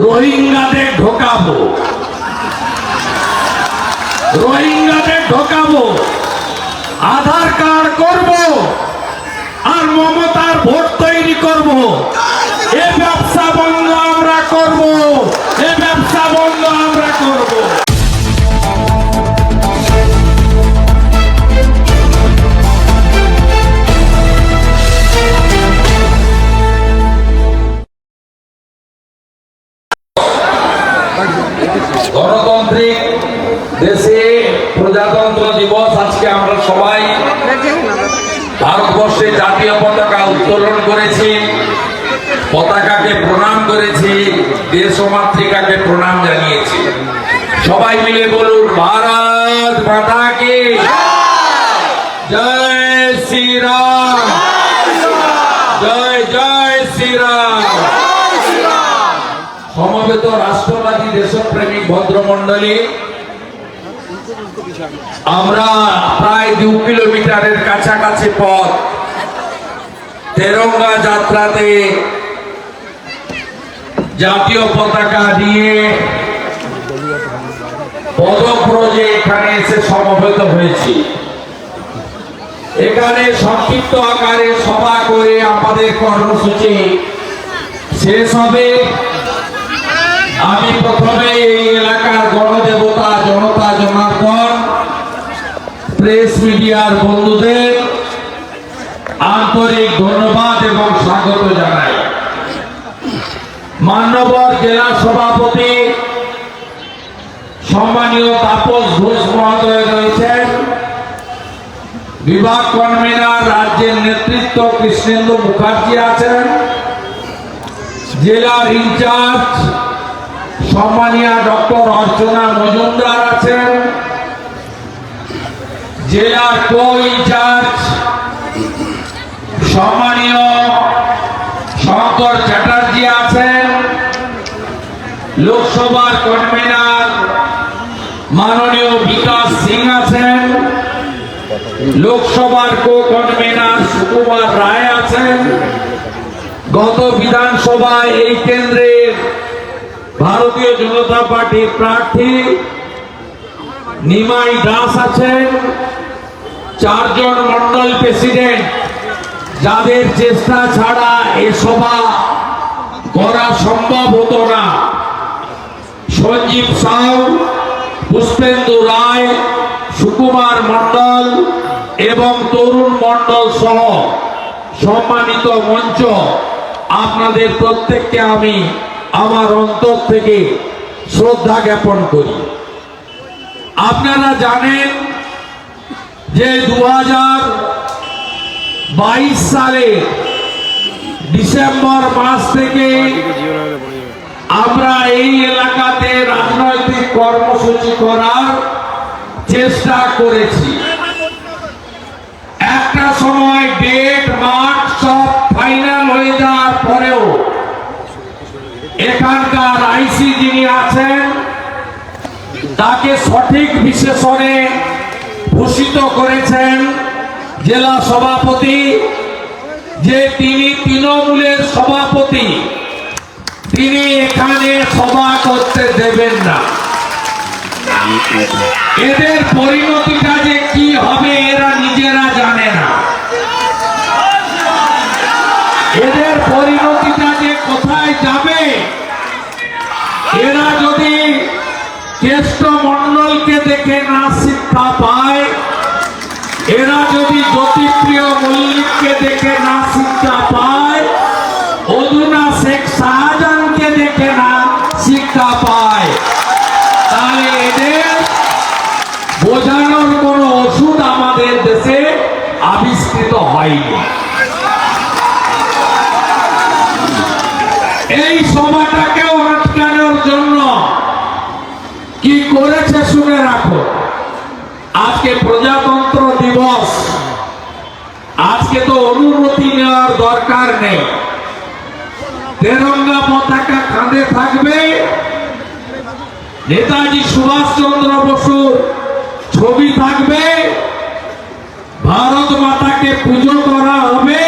রোহিঙ্গাদের ঢোকাবো। রোহিঙ্গাদের ঢোকাবো। আধার কার্ড করব আর মমতার ভোট তৈরি করব। এ ব্যবসা বন্ধ আমরা করব। এ ব্যবসা বন্ধ আমরা করব। গণতান্ত্রিক দেশে প্রজাতন্ত্র দিবস আজকে আমরা সবাই ভারতবর্ষে জাতীয় পতাকা উত্তোলন করেছি, পতাকাকে প্রণাম করেছি, দেশ ও মাতৃকাকে প্রণাম জানিয়েছি। সবাই মিলে বলুন, ভারত মাতাকে জয় শ্রীরাম। জয় জয় শ্রীরাম। সমবেত রাষ্ট্রবাদী দেশপ্রেমিক ভদ্রমন্ডলী আমরা প্রায় দু কিলোমিটারের কাছাকাছি পথ তেরঙ্গা যাত্রাতে জাতীয় পতাকা নিয়ে পদপ্রজে এখানে এসে সমবেত হয়েছি। এখানে সংক্ষিপ্ত আকারে সভা করে আমাদের কর্মসূচি শেষ হবে। আমি প্রথমে এই এলাকার গণদেবতা, জনতা জনার্দন প্রেস মিডিয়ার বন্ধুদের আন্তরিক ধন্যবাদ এবং স্বাগত জানাই। মান্যবর জেলা সভাপতি সম্মানীয় তাপস ঘোষ মহোদয় রয়েছেন। বিভাগ কনভেনার রাজ্যের নেতৃত্ব কৃষ্ণেন্দু মুখার্জি আছেন। জেলার ইনচার্জ সম্মানীয় ডক্টর অর্চনা মজুমদার আছেন, জেলার কো সম্মানীয় শঙ্কর চ্যাটার্জি আছেন, লোকসভার কনভেনার মাননীয় বিকাশ সিং আছেন, লোকসভার কো কনভেনার সুকুমার রায় আছেন। গত বিধানসভায় এই কেন্দ্রের ভারতীয় জনতা পার্টির প্রার্থী নিমাই দাস আছেন। চারজন মন্ডল প্রেসিডেন্ট, যাদের চেষ্টা ছাড়া এ সভা করা সম্ভব হতো না। সঞ্জীব সাউ, পুষ্পেন্দু রায়, সুকুমার মন্ডল এবং তরুণ মন্ডল সহ সম্মানিত মঞ্চ। আপনাদের প্রত্যেককে আমি আমার অন্তর থেকে শ্রদ্ধা জ্ঞাপন করি। আপনারা জানেন যে দু বাইশ সালে ডিসেম্বর মাস থেকে আমরা এই এলাকাতে রাজনৈতিক কর্মসূচি করার চেষ্টা করেছি। একটা সময় ডেট মাঠ সব ফাইনাল হয়ে পরেও এখানকার আইসি যিনি আছেন, তাকে সঠিক বিশেষণে ভূষিত করেছেন জেলা সভাপতি, যে তিনি তৃণমূলের সভাপতি। তিনি এখানে সভা করতে দেবেন না। এদের পরিণতিটা যে কি হবে, এরা নিজেরা জানে না। এদের পরিণতিটা যে কোথায় যাবে এরা যদি কেষ্ট মন্ডলকে দেখে না শিক্ষা পায়, এরা যদি জ্যোতিপ্রিয় মল্লিককে দেখে না শিক্ষা পায়, অধুনা শেখ শাহজাহানকে দেখে না শিক্ষা পায়, তাহলে এদের বোঝানোর কোনো ওষুধ আমাদের দেশে আবিষ্কৃত হয়নি। আজকে প্রজাতন্ত্র দিবস। আজকে তো অনুমতি নেওয়ার দরকার নেই। তেরঙ্গা পতাকা কাঁধে থাকবে। নেতাজি সুভাষচন্দ্র বসুর ছবি থাকবে। ভারত মাতাকে পুজো করা হবে।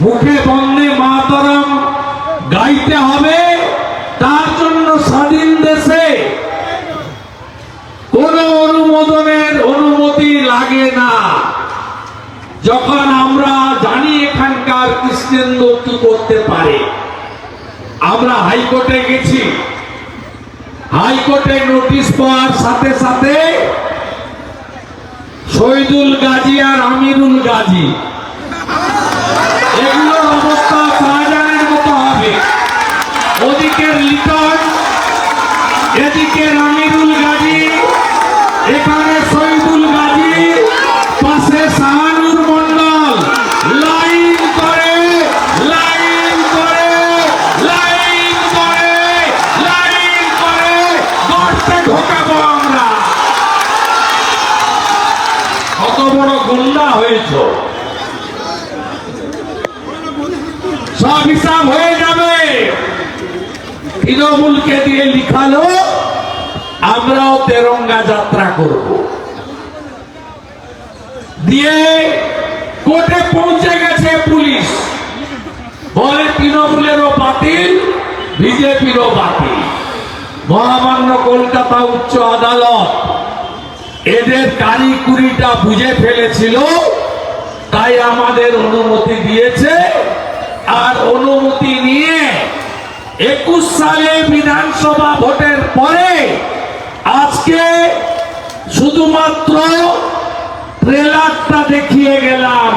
মুখে বন্দে কি করতে পারে? আমরা হাইকোর্টে গেছি। হাইকোর্টে নোটিশ পাওয়ার সাথে সাথে শহীদুল গাজী আর আমিরুল গাজী। এগুলোর অবস্থা শাহজাহানের মতো হবে। ওদিকের লিটন এদিকে আমিরুল গুন্ডা হয়েছ। সব হিসাব হয়ে যাবে। তৃণমূলকে দিয়ে লিখালো, আমরাও তেরঙ্গা যাত্রা করব। দিয়ে কোর্টে পৌঁছে গেছে পুলিশ। বলে তৃণমূলেরও বাতিল, বিজেপিরও বাতিল। মহামান্য কলকাতা উচ্চ আদালত। এদের কারিকুরিটা বুঝে ফেলেছিল, তাই আমাদের অনুমতি দিয়েছে। আর অনুমতি নিয়ে একুশ সালে বিধানসভা ভোটের পরে আজকে শুধুমাত্র ট্রেলারটা দেখিয়ে গেলাম,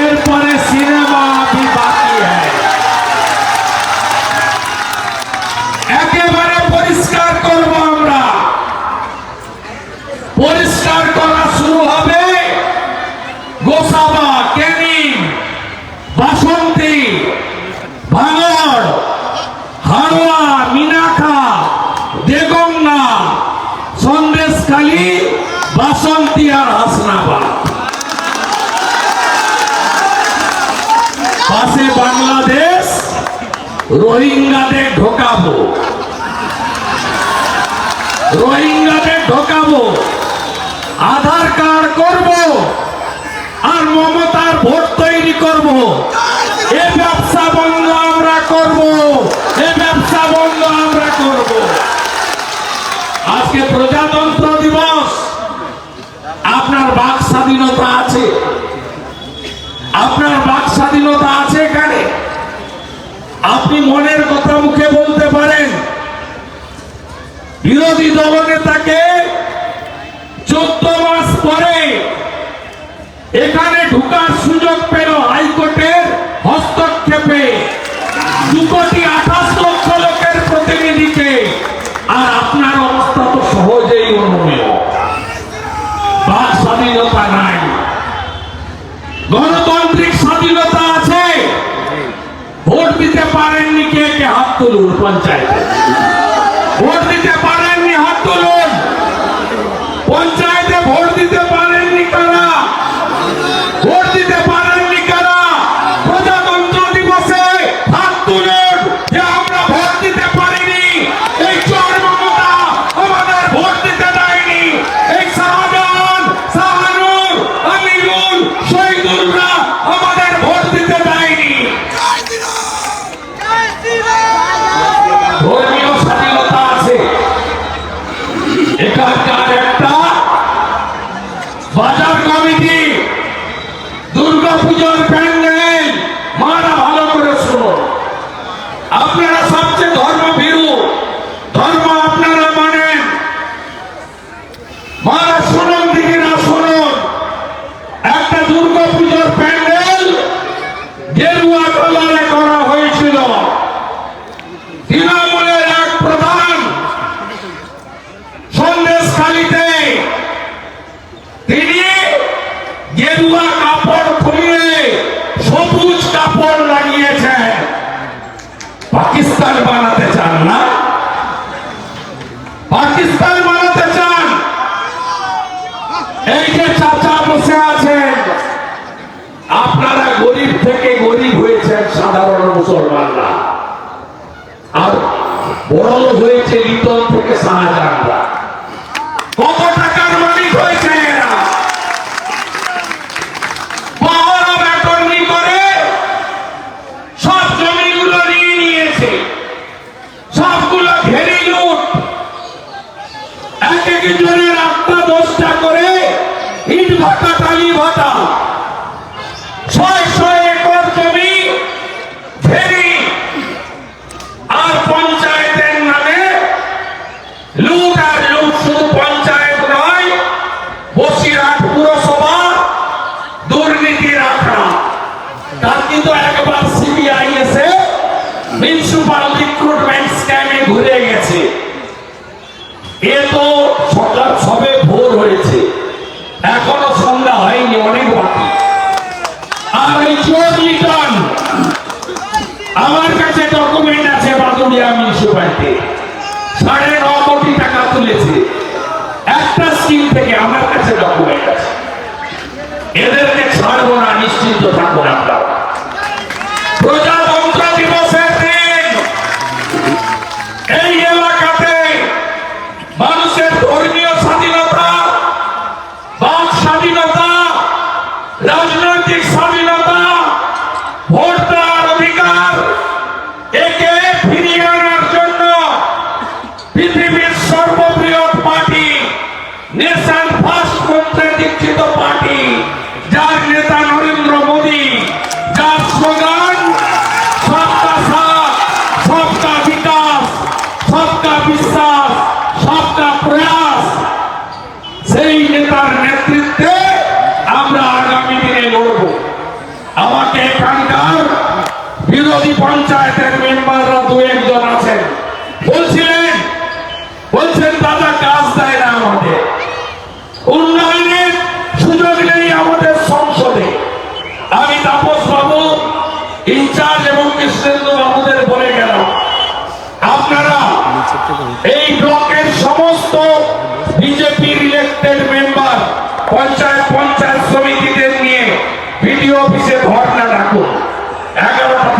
এরপরে সিনেমা বাকি হ্যায় একেবারে পরিষ্কার করব আমরা পরিষ্কার করা শুরু হবে গোসাবা ক্যানিং বাসন্তী ভাঙড় হাড়োয়া মিনাখা দেগঙ্গা সন্দেশখালী বাসন্তী রোহিঙ্গাদের ঢোকাবো। রোহিঙ্গাদের ঢোকাবো। আধার কার্ড করব আর মমতার ভোট তৈরি করব। এ ব্যবসা আমরা করব এ ব্যবসা বন্ধ আমরা করব। আজকে প্রজাতন্ত্র দিবস। আপনার বাক স্বাধীনতা আছে। আপনার বাক স্বাধীনতা আছে এখানে। আপনি মনের কথা মুখে বলতে পারেন। বিরোধী দলনেতাকে চোদ্দ মাস পরে এখানে ঢুকার সুযোগ পেল হাইকোর্টের হস্তক্ষেপে। দু আঠাশ লক্ষ লোকের প্রতিনিধিকে, আর আপনার অবস্থা তো সহজেই অনুমেয় বাক স্বাধীনতা নাই। গণতান্ত্রিক স্বাধীনতা আছে। ভোট দিতে পারেননি কে কে? হাত তুলুন, পঞ্চায়েত। ভোট দিতে পারেননি মিউনিসিপাল রিক্রুটমেন্ট স্ক্যামে ঘুরে গেছে। এ তো সকাল সবে ভোর হয়েছে। এখনও সন্ধ্যা হয়নি, অনেক বাকি। আর এই লিটন, আমার কাছে ডকুমেন্ট আছে বাদুড়িয়া মিউনিসিপালিটি সাড়ে ন কোটি টাকা তুলেছে। একটা স্কিম থেকে আমার কাছে ডকুমেন্ট আছে। এদেরকে ছাড়বো না, নিশ্চিন্ত থাকুন আপনারা প্রজাতন্ত্র দিবসের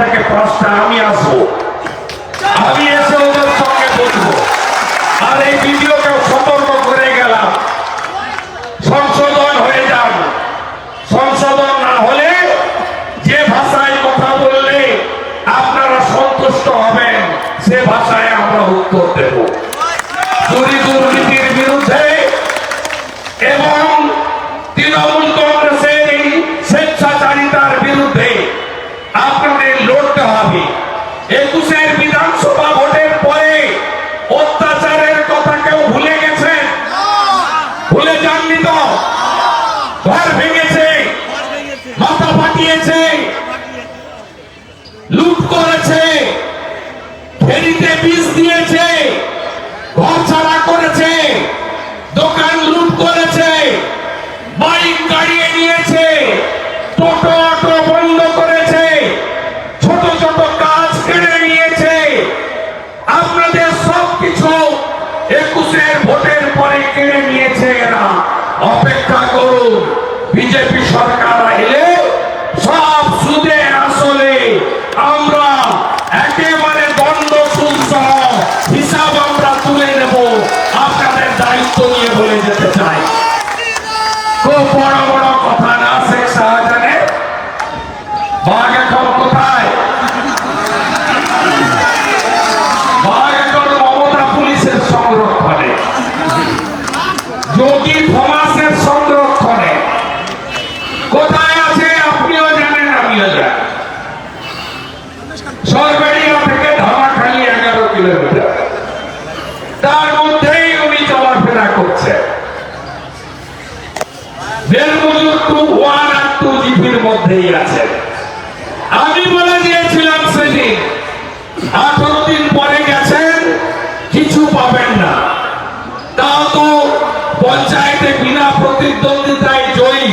থেকে পাঁচটা আমি আসব। আমি এসে ওদের সঙ্গে বলব আর এই ভিডিওকেও সতর্ক করে গেলাম। সংশোধন হয়ে যান সংশোধন না হলে যে ভাষায় কথা বললে আপনারা সন্তুষ্ট হবেন, সে ভাষায় আমরা উত্তর দেব। চুরি দুর্নীতির বিরুদ্ধে এবং তৃণমূল কংগ্রেসের এই স্বেচ্ছাচারিতার বিরুদ্ধে আপনাদের লড়তে হবে একুশের বিধানসভা ভোটের পরে অত্যাচারের কথা কেউ ভুলে গেছেন ভুলে যাননি তো? ঘর ভেঙেছে, মাথা ফাটিয়েছে, লুট করেছে, ফেরিতে বিষ দিয়েছে ঘর ছাড়া করেছে দোকান লুট করেছে বাইক গাড়িয়ে নিয়েছে টোটো অটো বন্ধ করেছে ছোট ছোট কাজ কেড়ে নিয়েছে আপনাদের সবকিছু একুশের ভোটের পরে কেড়ে নিয়েছে এরা। অপেক্ষা করুন বিজেপি সরকার এলে আছেন আমি বলে দিয়েছিলাম সেদিন, আঠারো দিন পরে গেছেন, কিছু পাবেন না। তাও তো পঞ্চায়েতে বিনা প্রতিদ্বন্দ্বিতায় জয়ী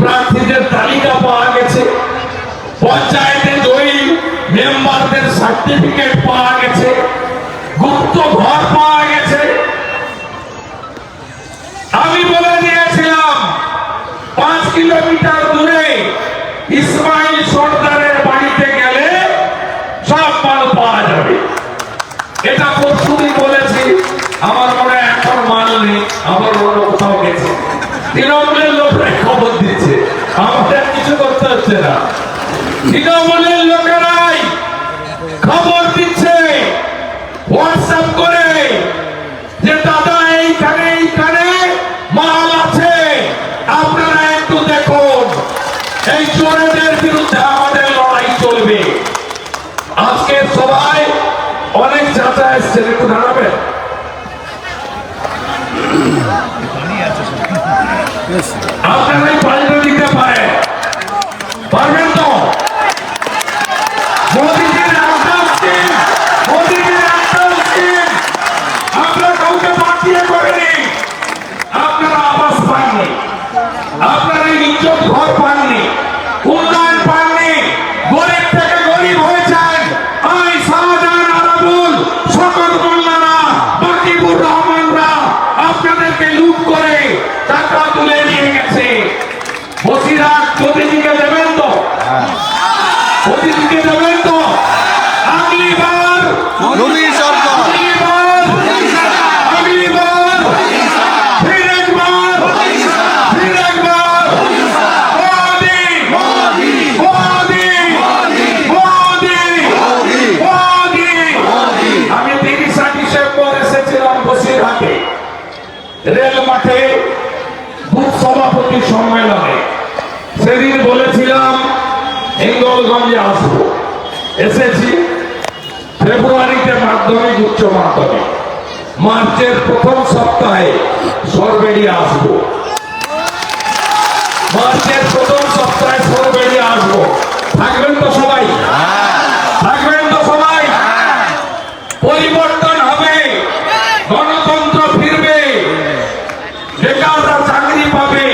প্রার্থীদের তালিকা পাওয়া গেছে। পঞ্চায়েতে জয়ী মেম্বারদের সার্টিফিকেট পাওয়া গেছে। গুপ্ত ঘর পাওয়া গেছে আমি বলে দিয়েছিলাম পাঁচ কিলোমিটার দূরে ইসমাইল সর্দারের বাড়িতে গেলে সব মাল পাওয়া যাবে। এটা পরশুদিন বলেছি, আমার মনে এখন মাল নেই, আমার অন্য কোথাও গেছে। তৃণমূলের লোকরা খবর দিচ্ছে, আমাদের কিছু করতে হচ্ছে না। তৃণমূলের লোকেরাই খবর দিচ্ছে হোয়াটসঅ্যাপ করে যে, দাদা, এইখানে এইখানে মাল আছে। আপনারা একটু দেখুন। এই চোরেদের বিরুদ্ধে আমাদের লড়াই চলবে। আজকে সবাই অনেক চাচা এসছেন, একটু দাঁড়াবেন। আপনারাই পাল্টে দিতে পারেন। রেল মাঠে বুথ সভাপতি সম্মেলনে সেদিন বলেছিলাম, হিঙ্গলগঞ্জে আসব। এসেছি ফেব্রুয়ারিতে মাধ্যমিক, উচ্চ মাধ্যমিক। মার্চের প্রথম সপ্তাহে সরবেরিয়া আসব। মার্চের পাবে